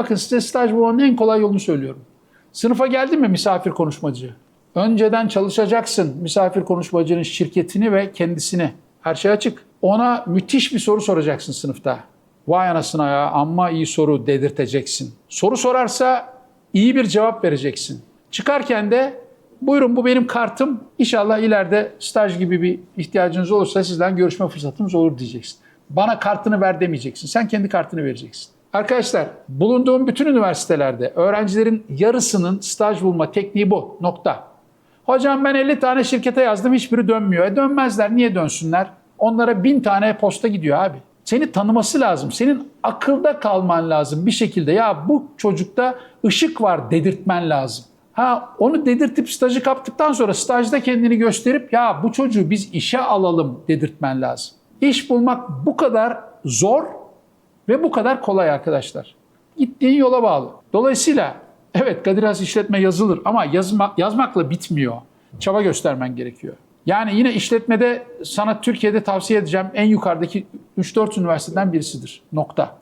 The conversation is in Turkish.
bakın size staj bulmanın en kolay yolunu söylüyorum. Sınıfa geldin mi misafir konuşmacı? Önceden çalışacaksın misafir konuşmacının şirketini ve kendisini. Her şey açık. Ona müthiş bir soru soracaksın sınıfta. Vay anasına ya amma iyi soru dedirteceksin. Soru sorarsa iyi bir cevap vereceksin. Çıkarken de buyurun bu benim kartım. İnşallah ileride staj gibi bir ihtiyacınız olursa sizden görüşme fırsatımız olur diyeceksin. Bana kartını ver demeyeceksin. Sen kendi kartını vereceksin. Arkadaşlar bulunduğum bütün üniversitelerde öğrencilerin yarısının staj bulma tekniği bu. Nokta. Hocam ben 50 tane şirkete yazdım hiçbiri dönmüyor. E dönmezler niye dönsünler? Onlara bin tane posta gidiyor abi. Seni tanıması lazım. Senin akılda kalman lazım bir şekilde. Ya bu çocukta ışık var dedirtmen lazım. Ha onu dedirtip stajı kaptıktan sonra stajda kendini gösterip ya bu çocuğu biz işe alalım dedirtmen lazım. İş bulmak bu kadar zor ve bu kadar kolay arkadaşlar. Gittiğin yola bağlı. Dolayısıyla evet Kadir Has işletme yazılır ama yazma, yazmakla bitmiyor. Çaba göstermen gerekiyor. Yani yine işletmede sana Türkiye'de tavsiye edeceğim en yukarıdaki 3-4 üniversiteden birisidir. Nokta.